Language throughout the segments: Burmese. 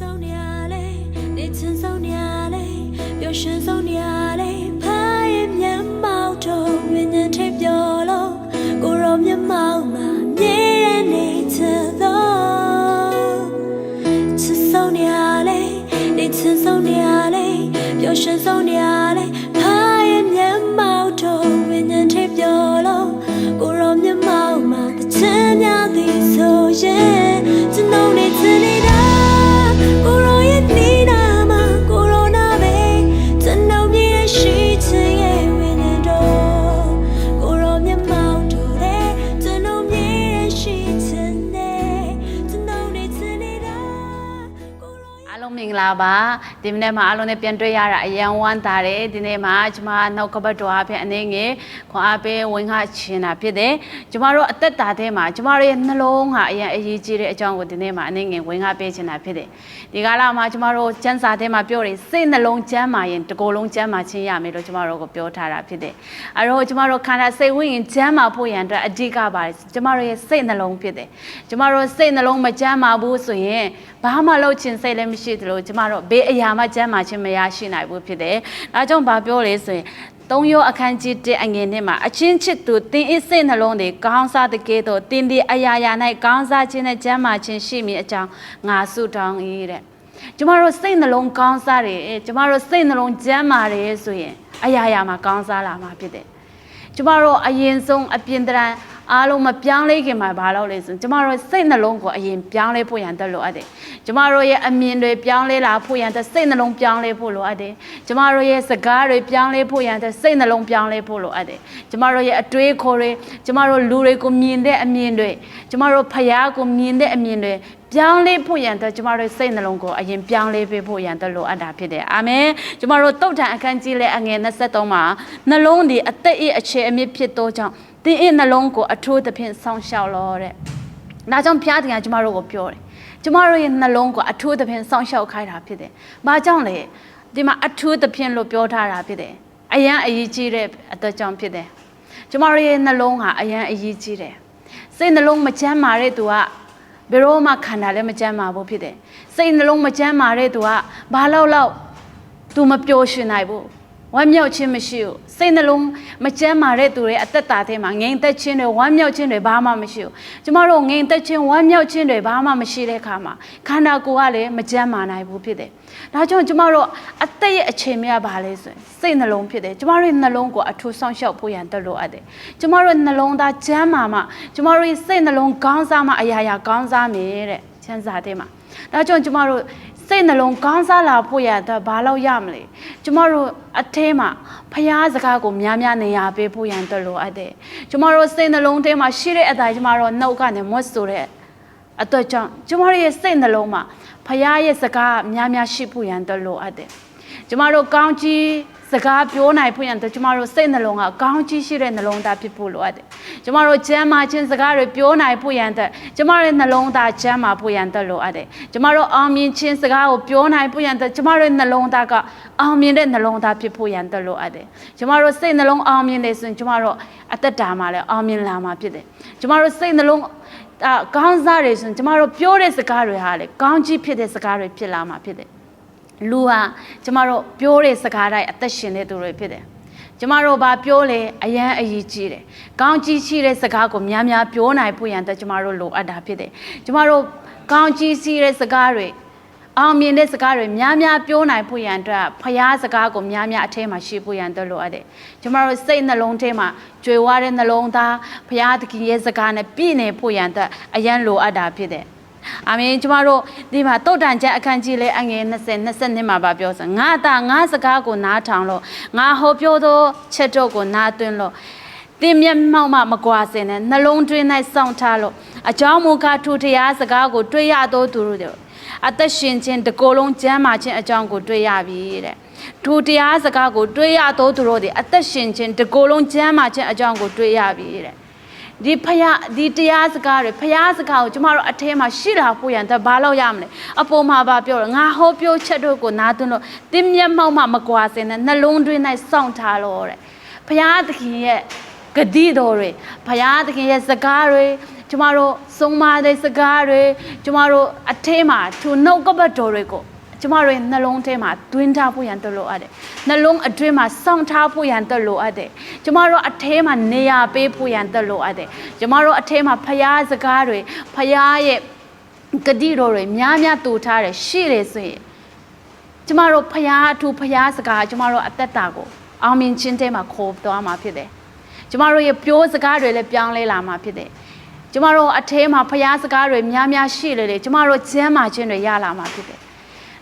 ဆုံးနေရလေနေချင်ဆုံးနေရလေပျော်ရွှင်ဆုံးနေရလေဖားရဲ့မျက်မှောက်တော့ဝိညာဉ်ထိပ်ပြောလို့ကိုရောမျက်မှောက်မှာမြဲတဲ့နေချင်တော့ချစ်ဆုံးနေရလေနေချင်ဆုံးနေရလေပျော်ရွှင်ဆုံးနေရ င်္ဂလာပါဒီမနေ့မှာအားလုံးနဲ့ပြန်တွေ့ရတာအရန်ဝမ်းသာတယ်ဒီနေ့မှာကျမနောက်ကပတ်တော်အဖြစ်အနေငယ်ခွန်အားပေးဝင်ခချင်တာဖြစ်တယ်ကျမတို့အသက်တာထဲမှာကျမတို့ရဲ့နှလုံးဟာအရန်အရေးကြီးတဲ့အကြောင်းကိုဒီနေ့မှာအနေငယ်ဝင်ခပေးချင်တာဖြစ်တယ်ဒီကာလမှာကျမတို့စံစာထဲမှာပြောတယ်စိတ်နှလုံးကျမ်းမာရင်တစ်ကိုယ်လုံးကျမ်းမာခြင်းရမယ်လို့ကျမတို့ကိုပြောထားတာဖြစ်တယ်အဲတော့ကျမတို့ခန္ဓာစိတ်ဝိညာဉ်ကျမ်းမာဖို့ရန်အတွက်အဓိကပါတယ်ကျမတို့ရဲ့စိတ်နှလုံးဖြစ်တယ်ကျမတို့စိတ်နှလုံးမကျမ်းမာဘူးဆိုရင်ဘာမှလုပ်ချင်စိတ်လည်းမရှိသလိုကျမတို့ဘေးအရာမှကျမ်းမာခြင်းမရရှိနိုင်ဘူးဖြစ်တယ်။ဒါကြောင့်ဘာပြောလဲဆိုရင်သုံးယောအခန်းကြီး1အငယ်နဲ့မှာအချင်းချစ်သူတင်းအစ်စိတ်နှလုံးတွေကောင်းစားတဲ့ကဲ့သို့တင်းဒီအရာရာ၌ကောင်းစားခြင်းနဲ့ကျမ်းမာခြင်းရှိမည်အကြောင်းငါဆုတောင်း၏တဲ့။ကျမတို့စိတ်နှလုံးကောင်းစားတယ်ကျမတို့စိတ်နှလုံးကျမ်းမာတယ်ဆိုရင်အရာရာမှာကောင်းစားလာမှာဖြစ်တယ်။ကျမတို့အရင်ဆုံးအပြင်တရံ အားလုံးမပြောင်းလဲခင်မှာဘာလို့လဲဆိုရင်ကျမတို့စိတ်နှလုံးကိုအရင်ပြောင်းလဲဖို့ရန်တက်လို့အပ်တယ်။ကျမတို့ရဲ့အမြင်တွေပြောင်းလဲလာဖို့ရန်တက်စိတ်နှလုံးပြောင်းလဲဖို့လိုအပ်တယ်။ကျမတို့ရဲ့စကားတွေပြောင်းလဲဖို့ရန်တက်စိတ်နှလုံးပြောင်းလဲဖို့လိုအပ်တယ်။ကျမတို့ရဲ့အတွေးခေါ်တွေကျမတို့လူတွေကိုမြင်တဲ့အမြင်တွေကျမတို့ဖယားကိုမြင်တဲ့အမြင်တွေ ပြောင်းလဲဖို့ရန်အတွက်ကျမတို့စိတ်နှလုံးကိုအရင်ပြောင်းလဲပေးဖို့ရန်အတွက်လိုအပ်တာဖြစ်တယ်အာမင်ကျမတို့တုတ်ထန်အခန်းကြီးလဲအငယ်23မှာနှလုံးဒီအသက်၏အခြေအမြစ်ဖြစ်သောကြောင့်သင်၏နှလုံးကိုအထိုးသဖြင့်ဆောင်းလျှောက်လောတဲ့ဒါကြောင့်ဖျားတင်ကကျမတို့ကိုပြောတယ်ကျမတို့ရဲ့နှလုံးကိုအထိုးသဖြင့်ဆောင်းလျှောက်ခိုင်းတာဖြစ်တယ်ဘာကြောင့်လဲဒီမှာအထိုးသဖြင့်လို့ပြောထားတာဖြစ်တယ်အရန်အရေးကြီးတဲ့အတွက်ကြောင့်ဖြစ်တယ်ကျမတို့ရဲ့နှလုံးဟာအရန်အရေးကြီးတယ်စိတ်နှလုံးမချမ်းမာတဲ့သူက ဘယ်တော့မှခန္ဓာလည်းမကျမ်းမာဘူးဖြစ်တယ်စိတ်နှလုံးမကျမ်းမာတဲ့သူကဘာလောက်လောက် तू မပျော်ရွှင်နိုင်ဘူး ဝမ်းမြောက်ခြင်းမရှိဘူးစိတ်နှလုံးမကျမ်းမာတဲ့သူတွေအသက်တာထဲမှာငြိမ်သက်ခြင်းတွေဝမ်းမြောက်ခြင်းတွေဘာမှမရှိဘူးကျမတို့ငြိမ်သက်ခြင်းဝမ်းမြောက်ခြင်းတွေဘာမှမရှိတဲ့အခါမှာခန္ဓာကိုယ်ကလည်းမကျမ်းမာနိုင်ဘူးဖြစ်တယ်ဒါကြောင့်ကျမတို့အသက်ရဲ့အချိန်မြတ်ပါလဲဆိုရင်စိတ်နှလုံးဖြစ်တယ်ကျမတို့ရဲ့နှလုံးကိုအထူးဆောင်ရှောက်ဖို့ရန်တက်လို့အပ်တယ်ကျမတို့နှလုံးသားကျမ်းမာမှကျမတို့ရဲ့စိတ်နှလုံးကောင်းစားမှအရာရာကောင်းစားမယ်တဲ့ချမ်းသာတဲ့မှာဒါကြောင့်ကျမတို့ စိတ်နှလုံးကောင်းစားလာဖို့ရတော့ဘာလို့ရမလဲကျမတို့အထဲမှာဖျားစကားကိုများများနေရာပေးဖို့ရန်တော်လိုအပ်တယ်ကျမတို့စိတ်နှလုံးထဲမှာရှိတဲ့အတိုင်းကျမတို့နှုတ်ကနေမွတ်ဆိုတဲ့အတွက်ကြောင့်ကျမတို့ရဲ့စိတ်နှလုံးမှာဖျားရဲ့စကားများများရှိဖို့ရန်တော်လိုအပ်တယ်ကျမတို့ကောင်းကြီး စကားပြောနိုင်ဖို့ရန်တော့ကျမတို့စိတ်နှလုံးကကောင်းကြီးရှိတဲ့နှလုံးသားဖြစ်ဖို့လိုအပ်တယ်။ကျမတို့ကျမ်းမာခြင်းစကားတွေပြောနိုင်ဖို့ရန်တဲ့ကျမတို့ရဲ့နှလုံးသားကျမ်းမာဖို့ရန်တဲ့လိုအပ်တယ်။ကျမတို့အောင်မြင်ခြင်းစကားကိုပြောနိုင်ဖို့ရန်တဲ့ကျမတို့ရဲ့နှလုံးသားကအောင်မြင်တဲ့နှလုံးသားဖြစ်ဖို့ရန်တဲ့လိုအပ်တယ်။ကျမတို့စိတ်နှလုံးအောင်မြင်နေဆိုရင်ကျမတို့အသက်တာမှာလည်းအောင်မြင်လာမှာဖြစ်တယ်။ကျမတို့စိတ်နှလုံးအာကောင်းစားတွေဆိုရင်ကျမတို့ပြောတဲ့စကားတွေဟာလေကောင်းကြီးဖြစ်တဲ့စကားတွေဖြစ်လာမှာဖြစ်တယ်။ လူဟာကျမတို့ပြောတဲ့စကားတိုင်းအသက်ရှင်တဲ့သူတွေဖြစ်တယ်ကျမတို့ဘာပြောလဲအရန်အရေးကြီးတယ်။ကောင်းကြီးရှိတဲ့စကားကိုများများပြောနိုင်ဖို့ရန်အတွက်ကျမတို့လိုအပ်တာဖြစ်တယ်။ကျမတို့ကောင်းကြီးရှိတဲ့စကားတွေအောင်မြင်တဲ့စကားတွေများများပြောနိုင်ဖို့ရန်အတွက်ဖျားစကားကိုများများအထဲမှာရှိဖို့ရန်အတွက်လိုအပ်တယ်။ကျမတို့စိတ်နှလုံးထဲမှာကြွယ်ဝတဲ့နှလုံးသားဖျားသခင်ရဲ့စကားနဲ့ပြည့်နေဖို့ရန်အတွက်အရန်လိုအပ်တာဖြစ်တယ်။ အာမင်ကျမတို့ဒီမှာတုတ်တန်ချက်အခန်းကြီးလေးအငယ်20 20နှစ်မှာပါပြောဆိုငါအတာငါစကားကိုနားထောင်လို့ငါဟောပြောသောချက်တို့ကိုနားသွင်းလို့တင်မျက်မှောက်မှမကွာစင်နဲ့နှလုံးသွင်း၌စောင့်ထားလို့အကြောင်းမူကားထူတရားစကားကိုတွေ့ရသောသူတို့တွေအသက်ရှင်ခြင်းတကိုယ်လုံးကျမ်းမာခြင်းအကြောင်းကိုတွေ့ရပြီတဲ့ထူတရားစကားကိုတွေ့ရသောသူတို့တွေအသက်ရှင်ခြင်းတကိုယ်လုံးကျမ်းမာခြင်းအကြောင်းကိုတွေ့ရပြီတဲ့ ဒီဖယားဒီတရားစကားတွေဖယားစကားကိုကျမတို့အထဲမှာရှိလာဖို့ရန်တော့ဘာလို့ရမလဲအပေါ်မှာပါပြောတယ်ငါဟောပြောချက်တို့ကိုနားသွင်းလို့တင်းမျက်မှောက်မှမကွာစင်နဲ့နှလုံးသွင်း၌စောင့်ထားလို့တဲ့ဖယားသခင်ရဲ့ဂတိတော်တွေဖယားသခင်ရဲ့စကားတွေကျမတို့စုံမတဲ့စကားတွေကျမတို့အထဲမှာသူနှုတ်ကပတ်တော်တွေကို ကျမတို့ရဲ့နှလုံးထဲမှာတွင်းထားဖို့ရန်တော်လိုအပ်တယ်နှလုံးအတွင်းမှာစောင့်ထားဖို့ရန်တော်လိုအပ်တယ်ကျမတို့အထဲမှာနေရာပေးဖို့ရန်တော်လိုအပ်တယ်ကျမတို့အထဲမှာဖရားစကားတွေဖရားရဲ့ဂတိတော်တွေများများတူထားတယ်ရှိတယ်ဆိုရင်ကျမတို့ဖရားအထူးဖရားစကားကျမတို့အသက်တာကိုအောင်မြင်ခြင်းတဲမှာခေါ်သွားမှာဖြစ်တယ်။ကျမတို့ရဲ့ပြောစကားတွေလည်းပြောင်းလဲလာမှာဖြစ်တယ်။ကျမတို့အထဲမှာဖရားစကားတွေများများရှိလေလေကျမတို့ကျမ်းမာခြင်းတွေရလာမှာဖြစ်တယ်။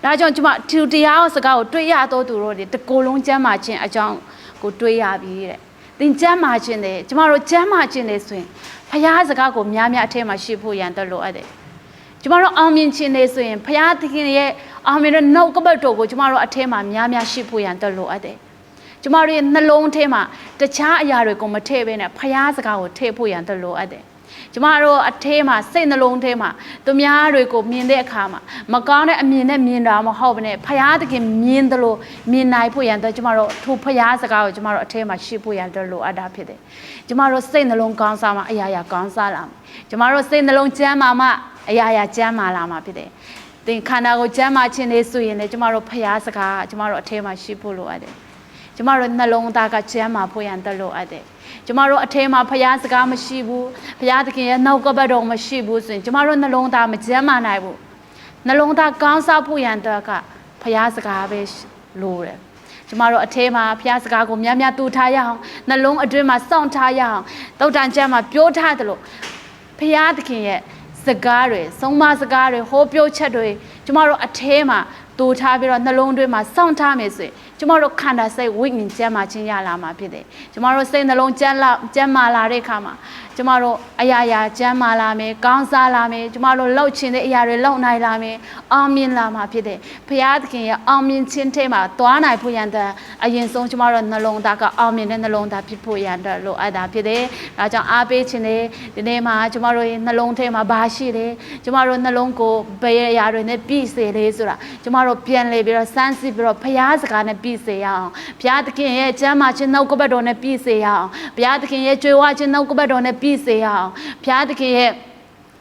ဒါကြောင့်ကျမသူတရားစကားကိုတွေ့ရတော့သူတို့တွေတကိုယ်လုံးကျမ်းမာခြင်းအကြောင်းကိုတွေ့ရပြီတဲ့။သင်ကျမ်းမာခြင်းတယ်ကျမတို့ကျမ်းမာခြင်းတယ်ဆိုရင်ဖရားစကားကိုများများအထဲမှာရှိဖို့ရန်တော့လိုအပ်တယ်။ကျမတို့အောင်မြင်ခြင်းနေဆိုရင်ဘုရားသခင်ရဲ့အောင်မြင်တဲ့နှုတ်ကပတ်တော်ကိုကျမတို့အထဲမှာများများရှိဖို့ရန်တက်လို့အပ်တယ်။ကျမတို့ရဲ့နှလုံးထဲမှာတခြားအရာတွေကိုမထည့်ဘဲနဲ့ဘုရားစကားကိုထည့်ဖို့ရန်တက်လို့အပ်တယ်။ ကျမတို့အထဲမှာစိတ်နှလုံးထဲမှာသူများတွေကိုမြင်တဲ့အခါမှာမကောင်းတဲ့အမြင်နဲ့မြင်တာမဟုတ်ဘဲနဲ့ဘုရားသခင်မြင်တယ်လို့မြင်နိုင်ဖို့ရန်တက်ကျမတို့ထိုဘုရားစကားကိုကျမတို့အထဲမှာရှိဖို့ရန်တက်လို့အပ်တာဖြစ်တယ်။ကျမတို့စိတ်နှလုံးကောင်းစားမှအရာရာကောင်းစားလာမယ်။ကျမတို့စိတ်နှလုံးကျမ်းမာမှအရာရာကျမ်းမာလာမှာဖြစ်တယ်။သင်ခန္ဓာကိုကျမ်းမာခြင်းလေးဆိုရင်လည်းကျမတို့ဖျားစကားကျမတို့အထဲမှာရှိဖို့လိုအပ်တယ်။ကျမတို့နှလုံးသားကကျမ်းမာဖို့ရန်တက်လို့အပ်တယ်။ ကျမတို့အထဲမှာဖျားစကားမရှိဘူး။ဖျားသခင်ရဲ့နှုတ်ကပတ်တော်မရှိဘူးဆိုရင်ကျမတို့နှလုံးသားမကျမ်းမာနိုင်ဘူး။နှလုံးသားကောင်းစားဖို့ရန်တက်ကဖျားစကားပဲလိုတယ်။ကျမတို့အထဲမှာဖျားစကားကိုများများတူထားရအောင်နှလုံးအတွင်းမှာစောင့်ထားရအောင်တုတ်တန်ကျမ်းမှာပြောထားတယ်လို့ဖျားသခင်ရဲ့စကားတွေဆုံးမစကားတွေဟောပြောချက်တွေကျမတို့အထဲမှာတူထားပြီးတော့နှလုံးသွင်းမှာစောင့်ထားမယ်ဆိုရင် ကျမတို့ခန္ဓာစိတ်ဝိညာဉ်ကျမ်းမာခြင်းရလာမှာဖြစ်တယ်ကျမတို့စိတ်နှလုံးကျမ်းလာကျမ်းမာလာတဲ့အခါမှာကျမတို့အရာရာကျမ်းမာလာမယ်ကောင်းစားလာမယ်ကျမတို့လှုပ်ချင်တဲ့အရာတွေလှုပ်နိုင်လာမယ်အောင်မြင်လာမှာဖြစ်တယ်ဘုရားသခင်ရဲ့အောင်မြင်ခြင်းထဲမှာသွားနိုင်ဖို့ရန်တဲ့ အရင်ဆုံးကျမတို့နှလုံးသားကအောင်မြင်တဲ့နှလုံးသားဖြစ်ဖို့ရန်အတွက်လိုအပ်တာဖြစ်တယ်ဒါကြောင့်အားပေးခြင်းနဲ့ဒီနေ့မှာကျမတို့ရဲ့နှလုံးထဲမှာဘာရှိလဲကျမတို့နှလုံးကိုဘယ်အရာတွေနဲ့ပြည့်စေလဲဆိုတာကျမတို့ပြန်လေပြီးတော့စမ်းစစ်ပြီးတော့ဘုရားစကားနဲ့ပြည့်စေရအောင်ဘုရားသခင်ရဲ့ကျမ်းမာခြင်းနှုတ်ကပတ်တော်နဲ့ပြည့်စေရအောင်ဘုရားသခင်ရဲ့ကြွေဝခြင်းနှုတ်ကပတ်တော်နဲ့ပြည့်စေရအောင်ဘုရားသခင်ရဲ့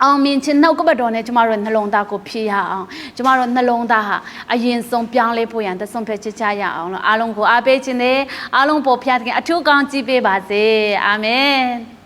အောင်မြင်ခြင်းနှုတ်ကပတ်တော်နဲ့ကျမတို့နှလုံးသားကိုဖြည့်ရအောင်ကျမတို့နှလုံးသားဟာအရင်ဆုံးပြောင်းလဲဖို့ရန်သဆုံးဖြတ်ချက်ချရအောင်လို့အားလုံးကိုအားပေးခြင်းနဲ့အားလုံးပေါ်ဖျားသခင်အထူးကောင်းကြည့်ပေးပါစေအာမင်